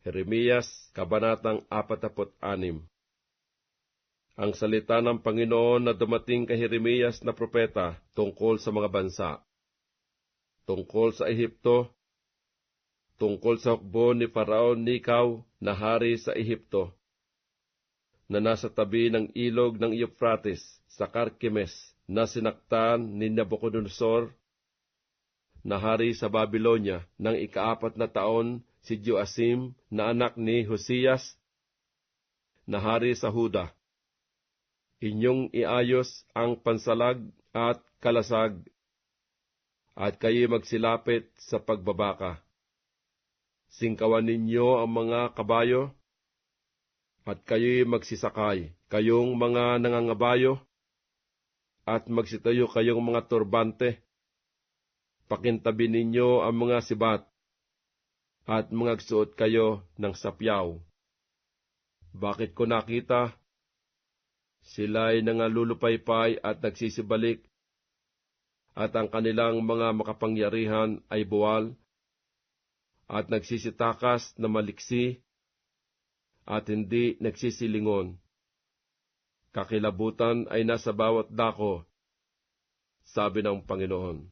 Jeremias, Kabanatang 46 Ang salita ng Panginoon na dumating kay Jeremias na propeta tungkol sa mga bansa. Tungkol sa Ehipto, tungkol sa hukbo ni Faraon Nikaw na hari sa Ehipto, na nasa tabi ng ilog ng Euphrates sa Karkimes na sinaktan ni Nabucodonosor. Na hari sa Babylonia ng ikaapat na taon si Joasim na anak ni Hosias na hari sa Huda. Inyong iayos ang pansalag at kalasag at kayo magsilapit sa pagbabaka. Singkawan ninyo ang mga kabayo at kayo'y magsisakay, kayong mga nangangabayo, at magsitayo kayong mga turbante. Pakintabi ninyo ang mga sibat, at magsuot kayo ng sapyaw. Bakit ko nakita? Sila'y nangalulupaypay at nagsisibalik, at ang kanilang mga makapangyarihan ay buwal, at nagsisitakas na maliksi, at hindi nagsisilingon. Kakilabutan ay nasa bawat dako, sabi ng Panginoon.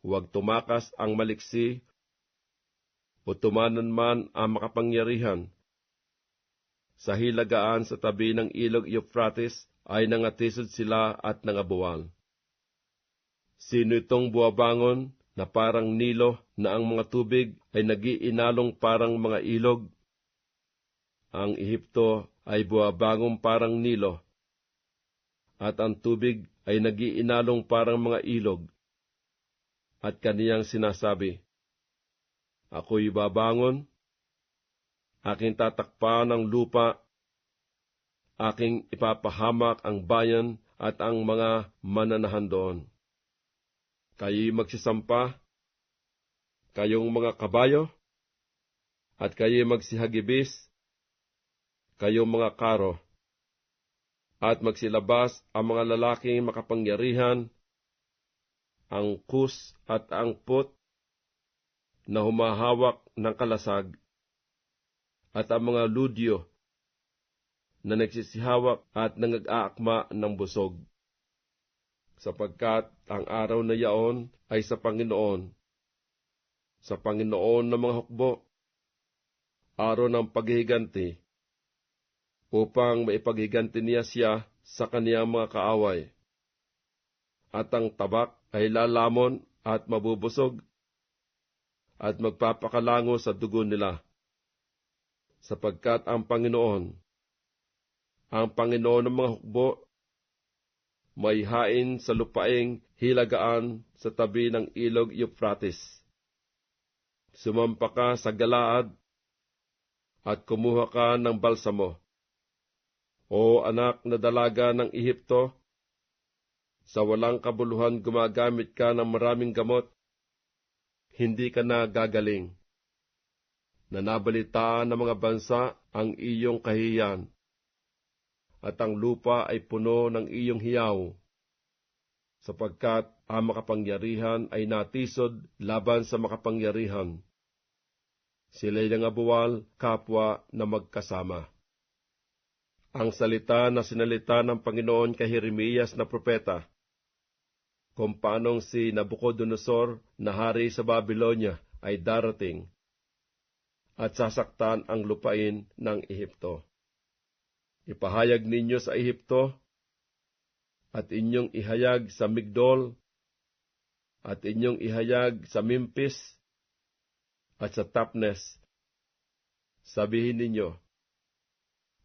Huwag tumakas ang maliksi, o tumanan man ang makapangyarihan. Sa hilagaan sa tabi ng ilog Euphrates ay nangatisod sila at nangabuwal. Sino itong buwabangon na parang nilo na ang mga tubig ay nagiinalong parang mga ilog ang Ehipto ay buwabangong parang nilo, at ang tubig ay nagiinalong parang mga ilog. At kaniyang sinasabi, Ako'y babangon, aking tatakpan ang lupa, aking ipapahamak ang bayan at ang mga mananahan doon. Kayo'y magsisampa, kayong mga kabayo, at kayo'y magsihagibis, kayong mga karo, at magsilabas ang mga lalaking makapangyarihan, ang kus at ang put, na humahawak ng kalasag, at ang mga ludyo, na nagsisihawak at nangag-aakma ng busog. Sapagkat ang araw na yaon ay sa Panginoon, sa Panginoon ng mga hukbo, araw ng paghihiganti, upang maipaghiganti niya siya sa kaniyang mga kaaway. At ang tabak ay lalamon at mabubusog at magpapakalango sa dugo nila. Sapagkat ang Panginoon, ang Panginoon ng mga hukbo, may hain sa lupaing hilagaan sa tabi ng ilog Euphrates. Sumampa ka sa galaad at kumuha ka ng balsamo o anak na dalaga ng Ehipto, sa walang kabuluhan gumagamit ka ng maraming gamot, hindi ka na gagaling. Nanabalitaan ng mga bansa ang iyong kahiyan, at ang lupa ay puno ng iyong hiyaw, sapagkat ang makapangyarihan ay natisod laban sa makapangyarihan. Sila'y nangabuwal kapwa na magkasama ang salita na sinalita ng Panginoon kay Jeremias na propeta, kung paanong si Nabucodonosor na hari sa Babylonia ay darating at sasaktan ang lupain ng Ehipto. Ipahayag ninyo sa Ehipto at inyong ihayag sa Migdol at inyong ihayag sa Memphis at sa Tapnes. Sabihin ninyo,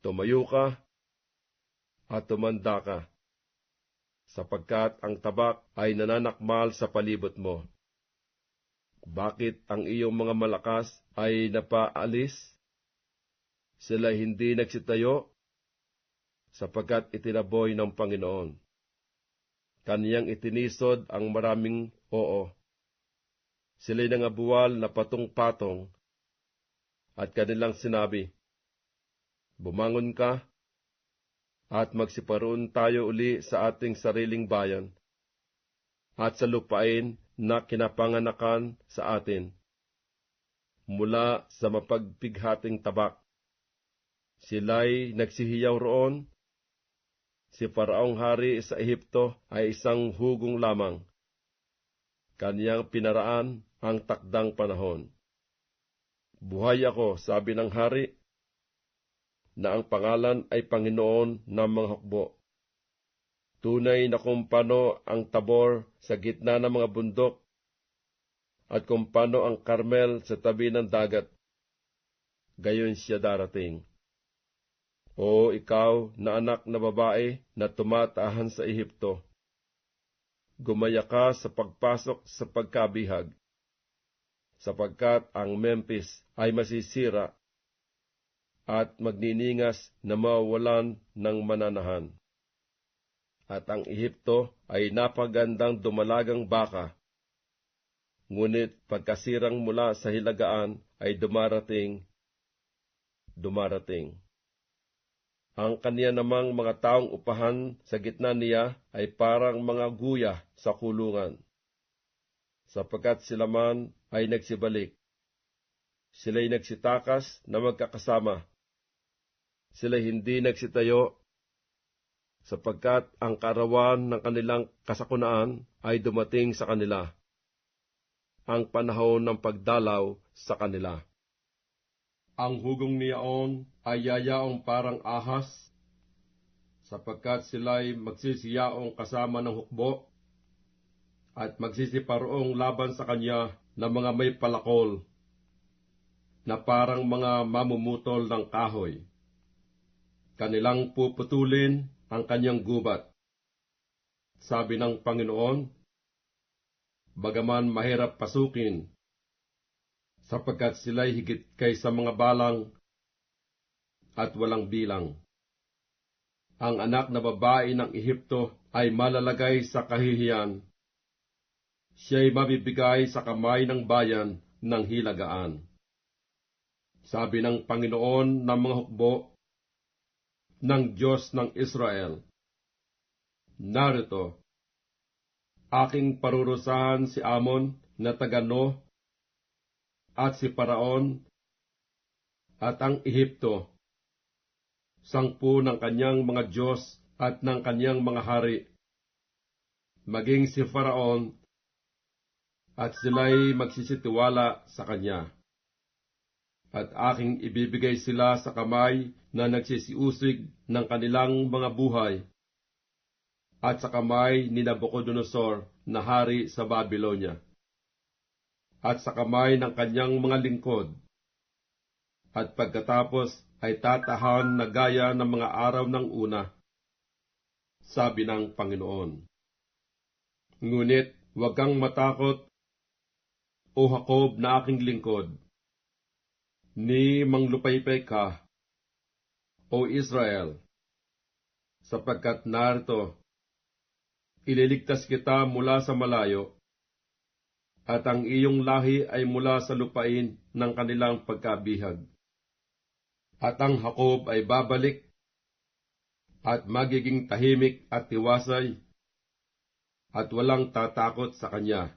Tumayo ka at tumanda ka, sapagkat ang tabak ay nananakmal sa palibot mo. Bakit ang iyong mga malakas ay napaalis? Sila hindi nagsitayo, sapagkat itinaboy ng Panginoon. Kaniyang itinisod ang maraming oo. Sila'y nangabuwal na patong-patong, at kanilang sinabi, Bumangon ka at magsiparoon tayo uli sa ating sariling bayan at sa lupain na kinapanganakan sa atin. mula sa mapagpighating tabak. Sila'y nagsihiyaw roon. Si Faraong hari sa Ehipto ay isang hugong lamang. Kanyang pinaraan ang takdang panahon. Buhay ako, sabi ng hari, na ang pangalan ay Panginoon ng mga hukbo. Tunay na kung paano ang tabor sa gitna ng mga bundok at kung paano ang Carmel sa tabi ng dagat. Gayon siya darating. O ikaw na anak na babae na tumatahan sa Ehipto, gumaya ka sa pagpasok sa pagkabihag, sapagkat ang Memphis ay masisira at magniningas na mawalan ng mananahan. At ang Ehipto ay napagandang dumalagang baka ngunit pagkasirang mula sa hilagaan ay dumarating, dumarating. Ang kaniya namang mga taong upahan sa gitna niya ay parang mga guya sa kulungan, sapagkat sila man ay nagsibalik. Sila'y nagsitakas na magkakasama. Sila hindi nagsitayo sapagkat ang karawan ng kanilang kasakunaan ay dumating sa kanila ang panahon ng pagdalaw sa kanila. Ang hugong niyaon ay yayaong parang ahas, sapagkat sila'y magsisiyaong kasama ng hukbo, at magsisiparoong laban sa kanya ng mga may palakol, na parang mga mamumutol ng kahoy. Kanilang puputulin ang kanyang gubat. Sabi ng Panginoon, bagaman mahirap pasukin, sapagkat sila'y higit kaysa mga balang at walang bilang. Ang anak na babae ng Ehipto ay malalagay sa kahihiyan. Siya'y mabibigay sa kamay ng bayan ng hilagaan. Sabi ng Panginoon ng mga hukbo, ng Diyos ng Israel, Narito, aking parurusahan si Amon na tagano at si Paraon at ang Ehipto, sangpu ng kanyang mga Diyos at ng kanyang mga hari, maging si Faraon at sila'y magsisitiwala sa kanya. At aking ibibigay sila sa kamay na nagsisiusig ng kanilang mga buhay at sa kamay ni Nabucodonosor na hari sa Babylonia, at sa kamay ng kanyang mga lingkod, at pagkatapos ay tatahan na gaya ng mga araw ng una, sabi ng Panginoon. Ngunit huwag kang matakot, O Jacob na aking lingkod, ni manglupaypay ka, O Israel, sapagkat narito ililigtas kita mula sa malayo, at ang iyong lahi ay mula sa lupain ng kanilang pagkabihag. At ang Hakob ay babalik, at magiging tahimik at tiwasay, at walang tatakot sa kanya.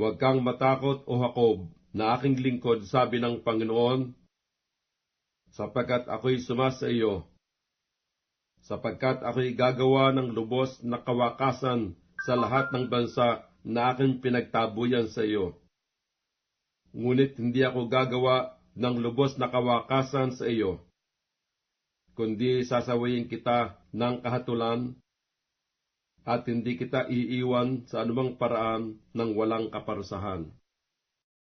Huwag kang matakot, O Hakob, na aking lingkod, sabi ng Panginoon, sapagkat ako'y sumasa iyo sapagkat ako'y gagawa ng lubos na kawakasan sa lahat ng bansa na aking pinagtabuyan sa iyo. Ngunit hindi ako gagawa ng lubos na kawakasan sa iyo, kundi sasawayin kita ng kahatulan at hindi kita iiwan sa anumang paraan ng walang kaparusahan.